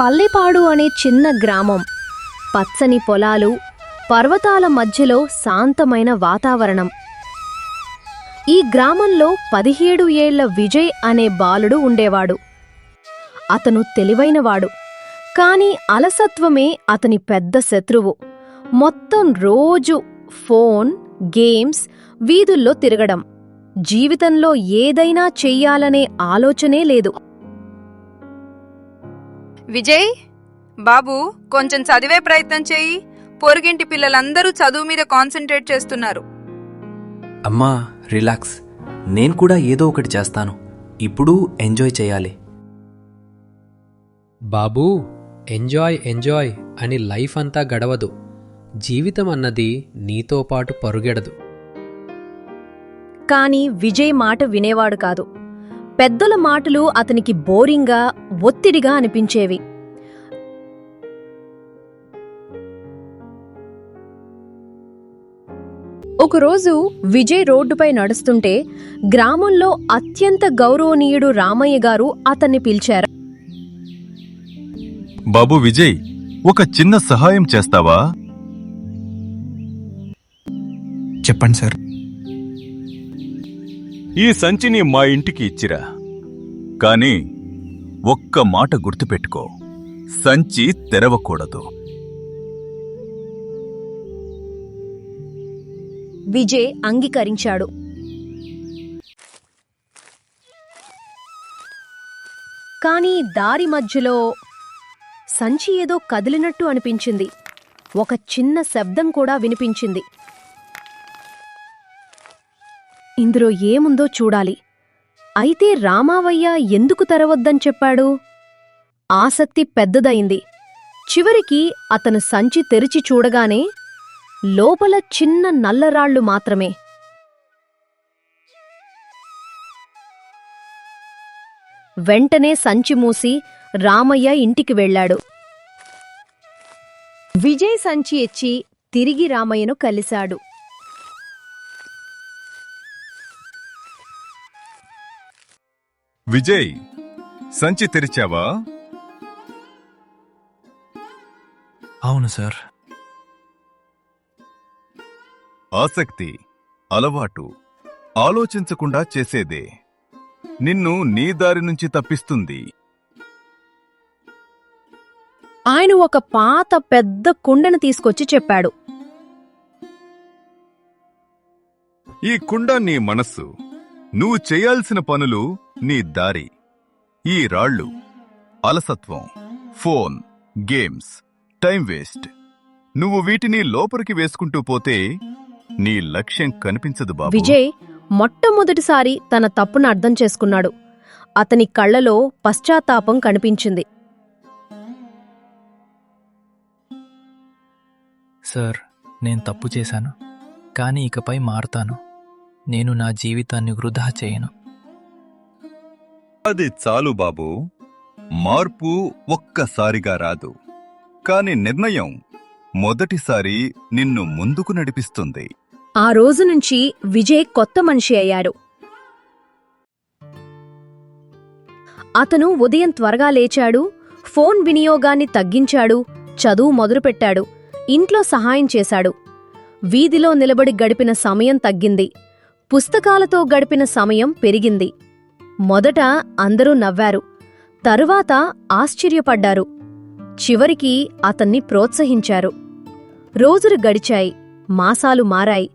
పల్లెపాడు అనే చిన్న గ్రామం. పచ్చని పొలాలు పర్వతాల మధ్యలో శాంతమైన వాతావరణం. ఈ గ్రామంలో పదిహేడు ఏళ్ళ విజయ్ అనే బాలుడు ఉండేవాడు. అతను తెలివైనవాడు. కాని అలసత్వమే అతని పెద్ద శత్రువు. మొత్తం రోజు ఫోన్ గేమ్స్ వీధుల్లో తిరగడం. జీవితంలో ఏదైనా చెయ్యాలనే ఆలోచనే లేదు. విజయ్ బాబు కొంచెం చదివే ప్రయత్నం చేయి. పొరుగింటి పిల్లలందరూ చదువు మీద కాన్సన్ట్రేట్ చేస్తున్నారు. అమ్మా రిలాక్స్. నేను కూడా ఏదో ఒకటి చేస్తాను. ఇప్పుడు ఎంజాయ్ చేయాలి. బాబూ ఎంజాయ్ ఎంజాయ్ అని లైఫ్ అంతా గడవదు. జీవితం అన్నది నీతో పాటు పరుగెడదు. కాని విజయ్ మాట వినేవాడు కాదు. పెద్దల మాటలు అతనికి బోరింగ్గా ఒత్తిడిగా అనిపించేవి. ఒకరోజు విజయ్ రోడ్డుపై నడుస్తుంటే గ్రామంలో అత్యంత గౌరవనీయుడు రామయ్య గారు అతన్ని పిలిచారు. బాబు విజయ్ ఒక చిన్న సహాయం చేస్తావా? చెప్పండి సార్. ఈ సంచిని మా ఇంటికి ఇచ్చిరా. కాని ఒక్క మాట గుర్తుపెట్టుకో. సంచి తెరవకూడదు. విజయ్ అంగీకరించాడు. కాని దారి మధ్యలో సంచి ఏదో కదిలినట్టు అనిపించింది. ఒక చిన్న శబ్దం కూడా వినిపించింది. ఇందులో ఏముందో చూడాలి. అయితే రామావయ్య ఎందుకు తెరవద్దని చెప్పాడు? ఆసక్తి పెద్దదయింది. చివరికి అతను సంచి తెరిచి చూడగానే లోపల చిన్న నల్లరాళ్ళు మాత్రమే. వెంటనే సంచి మూసి రామయ్య ఇంటికి వెళ్ళాడు. విజయ్ సంచి ఎచ్చి తిరిగి రామయ్యను కలిశాడు. విజయ్ సంచి తెరిచావా? అవును సార్. ఆసక్తి అలవాటు ఆలోచించకుండా చేసేదే. నిన్ను నీ దారి నుంచి తప్పిస్తుంది. ఆయన ఒక పాత పెద్ద కుండను తీసుకొచ్చి చెప్పాడు. ఈ కుండ నీ మనస్సు. నువ్వు చేయాల్సిన పనులు నీ దారి. ఈ రాళ్ళు అలసత్వం ఫోన్ గేమ్స్ టైం వేస్ట్. నువ్వు వీటిని లోపలికి వేసుకుంటూ పోతే నీ లక్ష్యం కనిపించదు బాబు. విజయ్ మొట్టమొదటిసారి తన తప్పును అర్థం చేసుకున్నాడు. అతని కళ్ళలో పశ్చాత్తాపం కనిపించింది. సార్ నేను తప్పు చేశాను. కానీ ఇకపై మారుతాను. నేను నా జీవితాన్ని వృధా చేయను. అది చాలు బాబు. మార్పు ఒక్కసారిగా రాదు. కాని నిర్ణయం మొదటిసారి నిన్ను ముందుకు నడిపిస్తుంది. ఆ రోజు నుంచి విజయ్ కొత్త మనిషి అయ్యాడు. అతను ఉదయం త్వరగా లేచాడు ఫోన్ వినియోగాన్ని తగ్గించాడు చదువు మొదలుపెట్టాడు ఇంట్లో సహాయం చేశాడు. వీధిలో నిలబడి గడిపిన సమయం తగ్గింది. పుస్తకాలతో గడిపిన సమయం పెరిగింది. మొదట అందరూ నవ్వారు. తరువాత ఆశ్చర్యపడ్డారు. చివరికి అతన్ని ప్రోత్సహించారు. రోజులు గడిచాయి. మాసాలు మారాయి.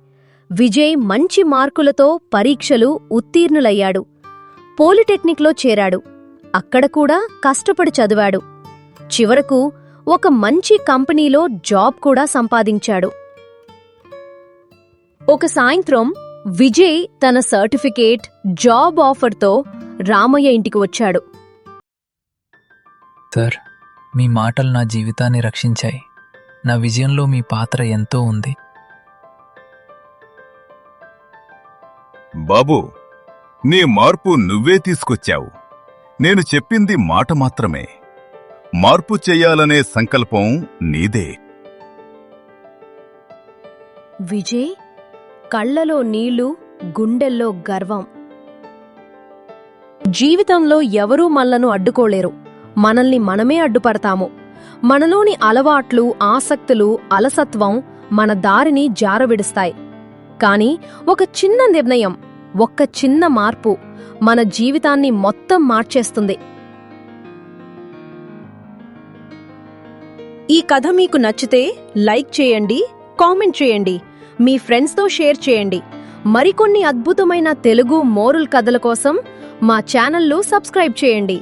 విజయ్ మంచి మార్కులతో పరీక్షలు ఉత్తీర్ణులయ్యాడు. పోలిటెక్నిక్లో చేరాడు. అక్కడ కూడా కష్టపడి చదివాడు. చివరకు ఒక మంచి కంపెనీలో జాబ్ కూడా సంపాదించాడు. ఒక సాయంత్రం విజయ్ తన సర్టిఫికేట్ జాబ్ ఆఫర్తో రామయ్య ఇంటికి వచ్చాడు. సార్ మీ మాటలు నా జీవితాన్ని రక్షించాయి. నా విజయంలో మీ పాత్ర ఎంతో ఉంది. బాబు నీ మార్పు నువ్వే తీసుకొచ్చావు. నేను చెప్పింది మాట మాత్రమే. మార్పు చెయ్యాలనే సంకల్పం నీదే. విజయ్ కళ్ళలో నీళ్ళు గుండెల్లో గర్వం. జీవితంలో ఎవరూ మనలను అడ్డుకోలేరు. మనల్ని మనమే అడ్డుపడతాము. మనలోని అలవాట్లు ఆసక్తులు అలసత్వం మన దారిని జారవిడుస్తాయి. కాని ఒక చిన్న నిర్ణయం ఒక్క చిన్న మార్పు మన జీవితాన్ని మొత్తం మార్చేస్తుంది. ఈ కథ మీకు నచ్చితే లైక్ చేయండి కామెంట్ చేయండి. మీ ఫ్రెండ్స్తో షేర్ చేయండి. మరికొన్ని అద్భుతమైన తెలుగు మోరల్ కథల కోసం మా ఛానల్ను సబ్స్క్రైబ్ చేయండి.